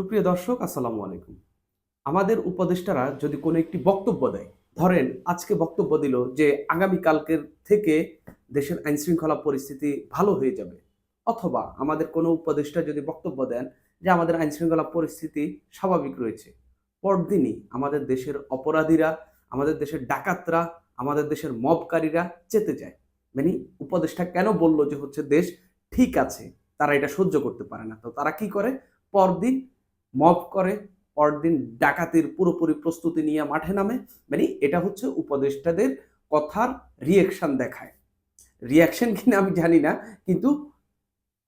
সুপ্রিয় দর্শক, আসসালামু আলাইকুম। আমাদের উপদেষ্টারা যদি কোনো একটি বক্তব্য দেয়, ধরেন আজকে বক্তব্য দিল যে আগামী কালকের থেকে দেশের আইন শৃঙ্খলা পরিস্থিতি ভালো হয়ে যাবে, অথবা আমাদের কোনো উপদেষ্টা যদি বক্তব্য দেন যে আমাদের আইন শৃঙ্খলা পরিস্থিতি স্বাভাবিক রয়েছে, পরদিনই আমাদের দেশের অপরাধীরা, আমাদের দেশের ডাকাতরা, আমাদের দেশের মবকারীরা চেতে যায়। মানে উপদেষ্টা কেন বলল যে হচ্ছে দেশ ঠিক আছে, তারা এটা সহ্য করতে পারে না। তো তারা কি করে? পরদিন মব করে, পরদিন ডাকাতির পুরোপুরি প্রস্তুতি নিয়ে মাঠে নামে। মানে এটা হচ্ছে উপদেষ্টাদের কথার রিয়েকশন দেখায়। রিয়াকশন কিনা আমি জানি না, কিন্তু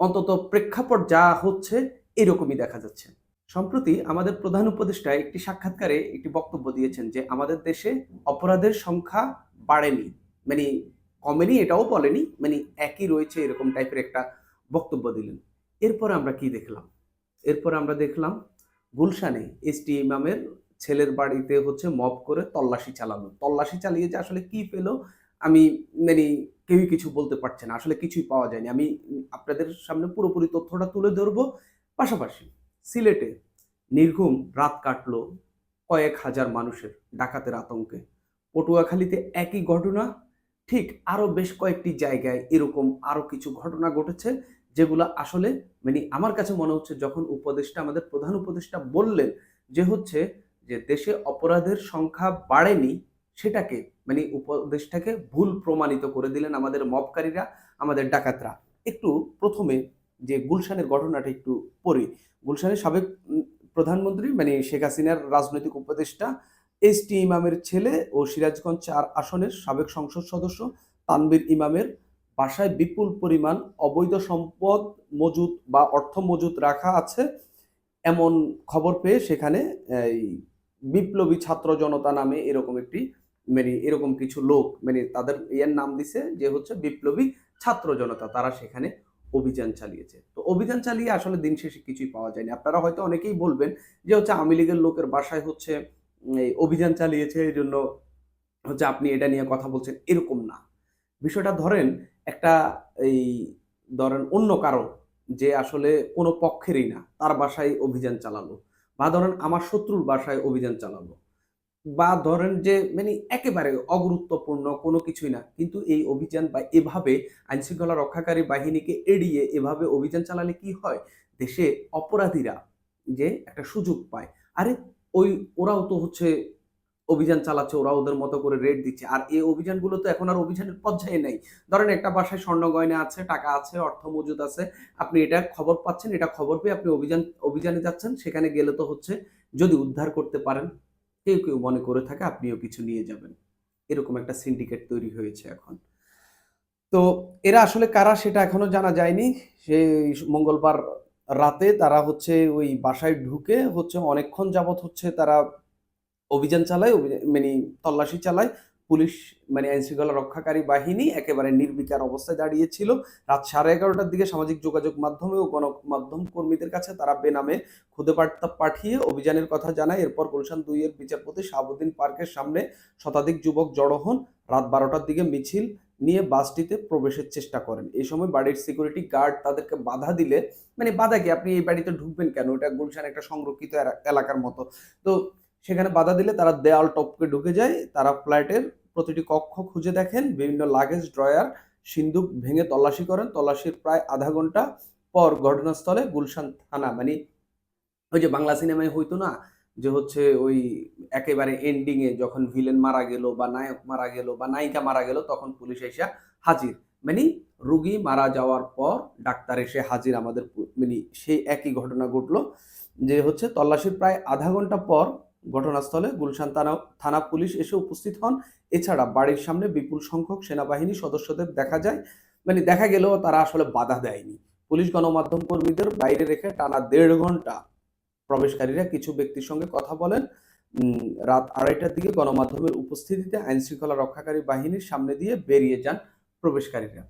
অন্তত প্রেক্ষাপট যা হচ্ছে এরকমই দেখা যাচ্ছে। সম্প্রতি আমাদের প্রধান উপদেষ্টা একটি সাক্ষাৎকারে একটি বক্তব্য দিয়েছেন যে, আমাদের দেশে অপরাধের সংখ্যা বাড়েনি। মানে কমেনি এটাও বলেনি মানে একই রয়েছে এরকম টাইপের একটা বক্তব্য দিলেন। এরপরে আমরা কি দেখলাম? এরপর আমরা দেখলাম গুলশানে এসটি ইমামের ছেলের বাড়িতে হচ্ছে মব করে তল্লাশি চালানো। তল্লাশি চালিয়ে যে আসলে কি পেল, আমি মানে কেউই কিছু বলতে পারছে না। আসলে কিছুই পাওয়া যায়নি। আমি আপনাদের সামনে পুরোপুরি তথ্যটা তুলে ধরবো। পাশাপাশি সিলেটে নির্ঘুম রাত কাটলো কয়েক হাজার মানুষের ডাকাতের আতঙ্কে। পটুয়াখালীতে একই ঘটনা। ঠিক আরও বেশ কয়েকটি জায়গায় এরকম আরও কিছু ঘটনা ঘটেছে। যেগুলো আসলে মানে আমার কাছে মনে হচ্ছে যখন উপদেষ্টা, আমাদের প্রধান উপদেষ্টা বললেন যে হচ্ছে যে দেশে অপরাধের সংখ্যা বাড়েনি, সেটাকে মানে উপদেশটাকে ভুল প্রমাণিত করে দিলেন আমাদের মবকারীরা আমাদের ডাকাতরা। একটু প্রথমে যে গুলশানের ঘটনাটা একটু পড়ি। গুলশানের সাবেক প্রধানমন্ত্রী মানে শেখ হাসিনার রাজনৈতিক উপদেষ্টা, এস টি ইমামের ছেলে ও সিরাজগঞ্জ চার আসনের সাবেক সংসদ সদস্য তানবীর ইমামের বাসায় বিপুল পরিমাণ অবৈধ সম্পদ মজুদ বা অর্থ মজুদ রাখা আছে। এমন খবর পেয়ে সেখানে বিপ্লবী ছাত্র জনতা নামে এরকম একটি মানে এরকম কিছু লোক মানে তাদের ইয়ের নাম দিছে যে হচ্ছে বিপ্লবী ছাত্র জনতা। তারা সেখানে অভিযান চালিয়েছে। তো অভিযান চালিয়ে আসলে দিন শেষে কিছুই পাওয়া যায়নি। আপনারা হয়তো অনেকেই বলবেন যে হচ্ছে আওয়ামী লীগের লোকের বাসায় হচ্ছে অভিযান চালিয়েছে এই জন্য হচ্ছে আপনি এটা নিয়ে কথা বলছেন, এরকম না। বিষয়টা ধরেন একটা এই ধরেন অন্য কারণ যে আসলে কোনো পক্ষেরই না। তার বাসায় অভিযান চালালো বা ধরেন আমার শত্রুর বাসায় অভিযান চালালো বা ধরেন যে মানে একেবারে অগুরুত্বপূর্ণ কোনো কিছুই না। কিন্তু এই অভিযান বা এভাবে আইনশৃঙ্খলা রক্ষাকারী বাহিনীকে এড়িয়ে এভাবে অভিযান চালালে কি হয়? দেশে অপরাধীরা যে একটা সুযোগ পায়। আরে ওই ওরাও তো হচ্ছে অভিযান চালাচ্ছে, ওরা ওদের মতো করে রেট দিচ্ছে। আর এই অভিযানগুলো তো এখন আর অভিযানের পর্যায়ে নেই। ধরেন একটা বাসায় স্বর্ণ গয়না আছে, টাকা আছে, অর্থ মজুদ আছে, আপনি এটা খবর পাচ্ছেন, এটা খবর পেয়ে আপনি অভিযান, অভিযানে যাচ্ছেন, সেখানে গেলে তো হচ্ছে যদি উদ্ধার করতে পারেন, কেউ কেউ মনে করে থাকে আপনিও কিছু নিয়ে যাবেন। এরকম একটা সিন্ডিকেট তৈরি হয়েছে এখন। তো এরা আসলে কারা সেটা এখনও জানা যায়নি। সেই মঙ্গলবার রাতে তারা হচ্ছে ওই বাসায় ঢুকে হচ্ছে অনেকক্ষণ যাবত হচ্ছে তারা অভিযান চালায় মানে তল্লাশি চালায়। পুলিশ মানে আইন শৃঙ্খলা রক্ষাকারী বাহিনী একেবারে নির্বিকার অবস্থায় দাঁড়িয়েছিল। রাত সাড়ে এগারোটার দিকে সামাজিক যোগাযোগ মাধ্যমে ও গণমাধ্যম কর্মীদের কাছে তারা বেনামে খুদে বার্তা পাঠিয়ে অভিযানের কথা জানায়। এরপর গুলশান দুইয়ের বিচারপতি শাহাবুদ্দিন পার্কের সামনে শতাধিক যুবক জড়ো হন। রাত বারোটার দিকে মিছিল নিয়ে বাসটিতে প্রবেশের চেষ্টা করেন। এই সময় বাড়ির সিকিউরিটি গার্ড তাদেরকে বাধা দিলে মানে বাধা কি? আপনি এই বাড়িতে ঢুকবেন কেন? এটা গুলশান একটা সংরক্ষিত এলাকার মতো। তো সেখানে বাধা দিলে তারা দেয়াল টপকে ঢুকে যায়। তারা ফ্ল্যাটের প্রতিটি কক্ষ খুঁজে দেখেন। বিভিন্ন লাগেজ, ড্রয়ার, সিন্দুক ভেঙে তল্লাশি করেন। তল্লাশির প্রায় আধা ঘণ্টা পর ঘটনাস্থলে গুলশান থানা মানে ওই যে বাংলা সিনেমায় হইতো না, যে হচ্ছে ওই একেবারে এন্ডিং এ যখন ভিলেন মারা গেল বা নায়ক মারা গেল বা নায়িকা মারা গেল, তখন পুলিশ এসে হাজির। মানে রুগী মারা যাওয়ার পর ডাক্তার এসে হাজির আমাদের মানে সেই একই ঘটনা ঘটলো, যে হচ্ছে তল্লাশির প্রায় আধা ঘণ্টা পর ঘটনাস্থলে গুলশান থানা থানা পুলিশ এসে উপস্থিত হন। এছাড়া বাড়ির সামনে বিপুল সংখ্যক সেনাবাহিনী সদস্যদের দেখা যায়। মানে দেখা গেলেও তারা আসলে বাধা দেয়নি। পুলিশ গণমাধ্যম কর্মীদের বাইরে রেখে টানা দেড় ঘণ্টা প্রবেশকারীরা কিছু ব্যক্তির সঙ্গে কথা বলেন। রাত আড়াইটার দিকে গণমাধ্যমের উপস্থিতিতে আইন শৃঙ্খলা রক্ষাকারী বাহিনীর সামনে দিয়ে বেরিয়ে যান প্রবেশকারীরা।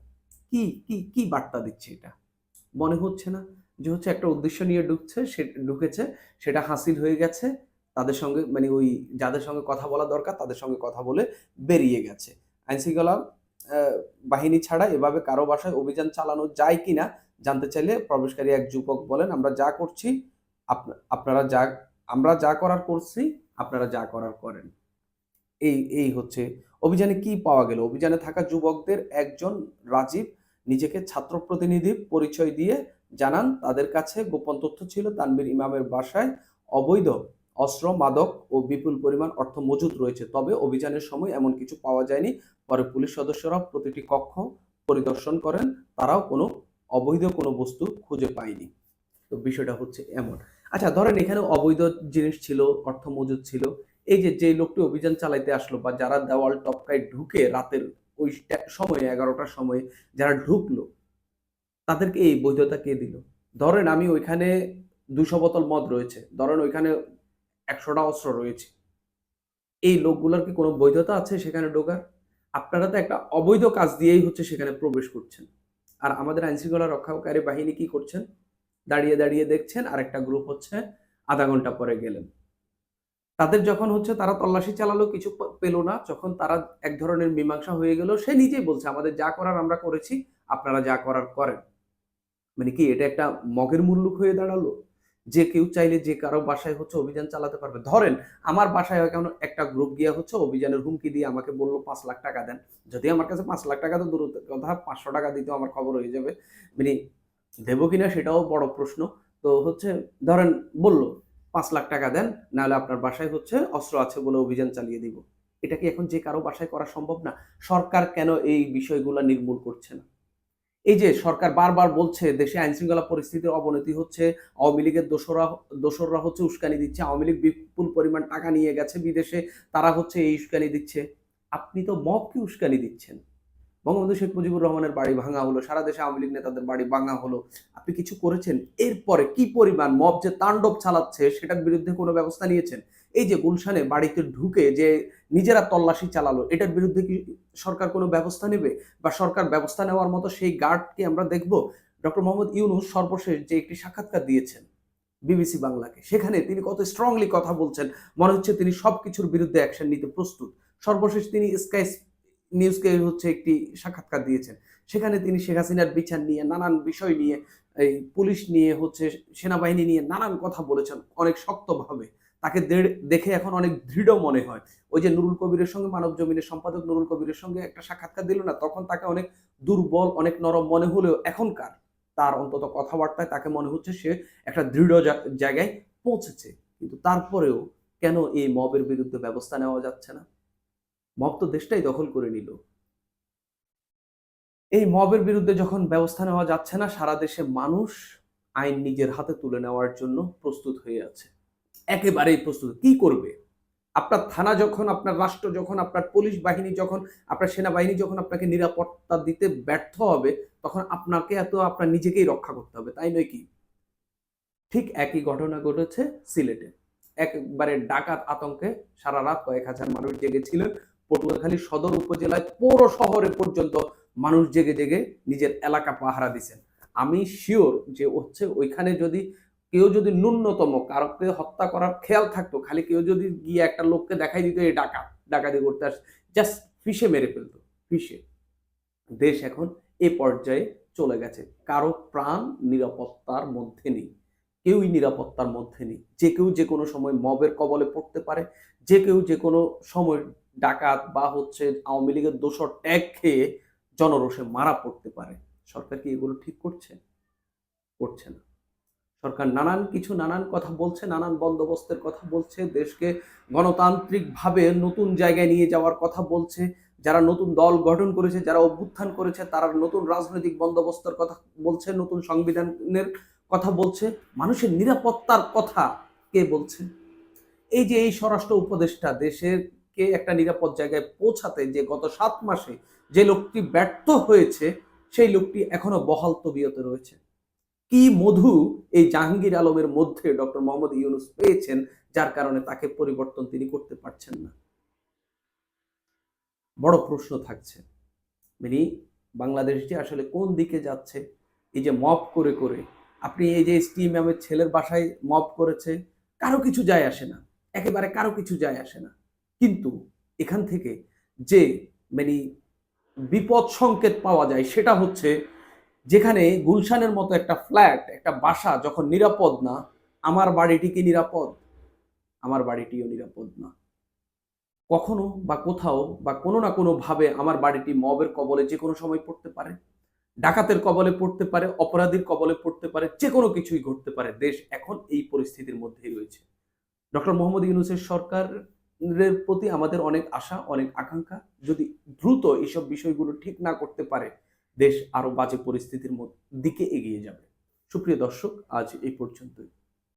কি কি কি বার্তা দিচ্ছে এটা? মনে হচ্ছে না যে হচ্ছে একটা উদ্দেশ্য নিয়ে ঢুকছে, সে ঢুকেছে, সেটা হাসিল হয়ে গেছে। তাদের সঙ্গে মানে ওই যাদের সঙ্গে কথা বলা দরকার, তাদের সঙ্গে কথা বলে বেরিয়ে গেছে। আইন শৃঙ্খলা বাহিনী ছাড়া এভাবে কারও বাসায় অভিযান চালানো যায় কিনা জানতে চাইলে প্রবেশকারী এক যুবক বলেন, আমরা যা করছি, আপ- আপনারা যা, আমরা যা করার করছি, আপনারা যা করার করেন। এই এই হচ্ছে। অভিযানে কি পাওয়া গেল? অভিযানে থাকা যুবকদের একজন রাজীব নিজেকে ছাত্র প্রতিনিধি পরিচয় দিয়ে জানান, তাদের কাছে গোপন তথ্য ছিল তানভীর ইমামের বাসায় অবৈধ অস্ত্র, মাদক ও বিপুল পরিমাণ অর্থ মজুদ রয়েছে। তবে অভিযানের সময় এমন কিছু পাওয়া যায়নি। পরে পুলিশ সদস্যরা প্রতিটি কক্ষ পরিদর্শন করেন। তারাও কোনো অবৈধ কোনো বস্তু খুঁজে পায়নি। তো বিষয়টা হচ্ছে এমন। আচ্ছা ধরেন এখানে অবৈধ জিনিস ছিল, অর্থ মজুদ ছিল। এই যে যে লোকটি অভিযান চালাইতে আসলো বা যারা দেওয়াল টপকায় ঢুকে রাতের ওই সময়ে, এগারোটার সময়ে যারা ঢুকলো, তাদেরকে এই বৈধতা কে দিল? ধরেন আমি ওইখানে দুশো বোতল মদ রয়েছে। ধরেন ওইখানে একশোটা অস্ত্র রয়েছে। এই লোকগুলোর কি কোনো বৈধতা আছে সেখানে ঢোকার? আপনারা তো একটা অবৈধ কাজ দিয়েই হচ্ছে সেখানে প্রবেশ করছেন। আর আমাদের আইন শৃঙ্খলা রক্ষাকারী বাহিনী কি করছেন? দাঁড়িয়ে দাঁড়িয়ে দেখছেন আর একটা গ্রুপ হচ্ছে আধা ঘণ্টা পরে গেলেন। তাদের যখন হচ্ছে তারা তল্লাশি চালালো, কিছু পেল না, যখন তারা এক ধরনের মীমাংসা হয়ে গেল, সে নিজেই বলছে, আমাদের যা করার আমরা করেছি, আপনারা যা করার করেন। মানে কি, এটা একটা মগের মুল্লুক হয়ে দাঁড়াল? যে কেউ চাইলে যে কারও বাসায় হচ্ছে অভিযান চালাতে পারবে। ধরেন, আমার বাসায় কেমন একটা গ্রুপ গিয়া হচ্ছে অভিযানের হুমকি দিয়ে আমাকে বলল পাঁচ লাখ টাকা দেন। যদি আমার কাছে পাঁচ লাখ টাকা তো দূর কথা, পাঁচশো টাকা দিতেও আমার খবর হয়ে যাবে। মানে দেবো কিনা সেটাও বড় প্রশ্ন। তো হচ্ছে ধরেন বলল, পাঁচ লাখ টাকা দেন, নাহলে আপনার বাসায় হচ্ছে অস্ত্র আছে বলে অভিযান চালিয়ে দিব। এটা কি এখন যে কারও বাসায় করা সম্ভব না? সরকার কেন এই বিষয়গুলো নির্মূল করছে না? এই যে সরকার বারবার বলছে, দেশে আইন শৃঙ্খলা পরিস্থিতির অবনতি হচ্ছে, আওয়ামী লীগের দোসরা, দোসররা হচ্ছে উস্কানি দিচ্ছে, আওয়ামী লীগ বিপুল পরিমাণ টাকা নিয়ে গেছে বিদেশে, তারা হচ্ছে এই উস্কানি দিচ্ছে। আপনি তো মবকে উস্কানি দিচ্ছেন? বঙ্গবন্ধু শেখ মুজিবুর রহমানের বাড়ি ভাঙা হলো, সারা দেশে আওয়ামী লীগ নেতাদের বাড়ি ভাঙা হলো। আপনি কিছু করেছেন? এরপরে কি পরিমাণ মব যে তাণ্ডব চালাচ্ছে, সেটার বিরুদ্ধে কোনো ব্যবস্থা নিয়েছেন? এই যে গুলশানে বাড়িতে ঢুকে যে নিজেরা তল্লাশি চালালো, এটার বিরুদ্ধে কি সরকার কোনো ব্যবস্থা নেবে? বা সরকার ব্যবস্থা নেওয়ার মতো সেই গার্ডকে আমরা দেখব? ডক্টর মোহাম্মদ ইউনুস সর্বশেষ যে একটি সাক্ষাৎকার দিয়েছেন বিবিসি বাংলাকে, সেখানে তিনি কত স্ট্রংলি কথা বলছেন। মনে হচ্ছে তিনি সব কিছুর বিরুদ্ধে অ্যাকশন নিতে প্রস্তুত। সর্বশেষ তিনি স্কাই নিউজকে হচ্ছে একটি সাক্ষাৎকার দিয়েছেন। সেখানে তিনি শেখ হাসিনার বিচার নিয়ে, নানান বিষয় নিয়ে, এই পুলিশ নিয়ে, হচ্ছে সেনাবাহিনী নিয়ে নানান কথা বলেছেন অনেক শক্তভাবে। তাকে দেখে এখন অনেক দৃঢ় মনে হয়। ওই যে নুরুল কবিরের সঙ্গে, মানব জমিনের সম্পাদক নুরুল কবিরের সঙ্গে একটা সাক্ষাৎকার দিল না, তখন তাকে অনেক দুর্বল, অনেক নরম মনে হলেও এখনকার তার অন্তত কথাবার্তায় তাকে মনে হচ্ছে সে একটা দৃঢ় জায়গায় পৌঁছেছে। কিন্তু তারপরেও কেন এই মবের বিরুদ্ধে ব্যবস্থা নেওয়া যাচ্ছে না? মব তো দেশটাই দখল করে নিল। এই মবের বিরুদ্ধে যখন ব্যবস্থা নেওয়া যাচ্ছে না, সারা দেশে মানুষ আইন নিজের হাতে তুলে নেওয়ার জন্য প্রস্তুত হয়ে আছে। একেবারেই প্রস্তুত। কি করবে? আপনার থানা যখন, আপনার রাষ্ট্র যখন, আপনার পুলিশ বাহিনী যখন, আপনার সেনাবাহিনী যখন আপনাকে নিরাপত্তা দিতে ব্যর্থ হবে, তখন আপনাকে এত আপনার নিজেকেই রক্ষা করতে হবে, তাই নয় কি? ঠিক একই ঘটনা ঘটেছে সিলেটে। একবারে ডাকাত আতঙ্কে সারা রাত কয়েক হাজার মানুষ জেগেছিলেন পটুয়াখালী সদর উপজেলায় পৌর শহরে পর্যন্ত মানুষ জেগে জেগে নিজের এলাকা পাহারা দিছেন আমি শিওর যে হচ্ছে ওইখানে যদি কেউ যদি ন্যূনতম কারোকে হত্যা করার খেয়াল থাকতো, খালি কেউ যদি গিয়ে একটা লোককে দেখাই দিত এই ডাকা ডাকাতি করতে আস জাস্ট ফিসে মেরে ফেলতো, ফিসে। দেশ এখন এ পর্যায়ে চলে গেছে। কারও প্রাণ নিরাপত্তার মধ্যে নেই। কেউই নিরাপত্তার মধ্যে নেই। যে কেউ যে কোনো সময় মবের কবলে পড়তে পারে। যে কেউ যে কোনো সময় ডাকাত বা হচ্ছে আওয়ামী লীগের দোষর ট্যাগ খেয়ে জনরোষে মারা পড়তে পারে। সরকার কি এগুলো ঠিক করছে? করছে না। সরকার নানান কিছু, নানান কথা বলছে, নানান বন্দোবস্তের কথা বলছে, দেশকে গণতান্ত্রিকভাবে নতুন জায়গায় নিয়ে যাওয়ার কথা বলছে, যারা নতুন দল গঠন করেছে, যারা অভ্যুত্থান করেছে, তারা নতুন রাজনৈতিক বন্দোবস্তের কথা বলছে, নতুন সংবিধানের কথা বলছে। মানুষের নিরাপত্তার কথা কে বলছে? এই যে এই স্বরাষ্ট্র উপদেষ্টা দেশের কে একটা নিরাপদ জায়গায় পৌঁছাতে যে গত সাত মাসে যে লোকটি ব্যর্থ হয়েছে, সেই লোকটি এখনও বহাল তবিয়তে রয়েছে। কি মধু এই জাহাঙ্গীর আলমের মধ্যে ডক্টর মোহাম্মদ ইউনুস পেয়েছেন, যার কারণে তাকে পরিবর্তন তিনি করতে পারছেন না? বড় প্রশ্ন থাকছে। মানে বাংলাদেশটি আসলে কোন দিকে যাচ্ছে? এই যে মপ করে করে, আপনি এই যে স্টিম ম্যামের ছেলের বাসায় মপ করেছে, কারও কিছু যায় আসে না। একেবারে কারও কিছু যায় আসে না। কিন্তু এখান থেকে যে মানে বিপদ সংকেত পাওয়া যায়, সেটা হচ্ছে যেখানে গুলশানের মতো একটা ফ্ল্যাট, একটা বাসা যখন নিরাপদ না, আমার বাড়িটি কি নিরাপদ? আমার বাড়িটিও নিরাপদ না। কখনো বা কোথাও বা কোনো না কোনো ভাবে আমার বাড়িটি মবের কবলে যে কোনো সময় পড়তে পারে, ডাকাতের কবলে পড়তে পারে, অপরাধীর কবলে পড়তে পারে, যে কোনো কিছুই ঘটতে পারে। দেশ এখন এই পরিস্থিতির মধ্যেই রয়েছে। ডক্টর মোহাম্মদ ইউনুসের সরকারের প্রতি আমাদের অনেক আশা, অনেক আকাঙ্ক্ষা। যদি দ্রুত এইসব বিষয়গুলো ঠিক না করতে পারে দেশ আরও বাজে পরিস্থিতির দিকে এগিয়ে যাবে। সুপ্রিয় দর্শক আজ এই পর্যন্তই।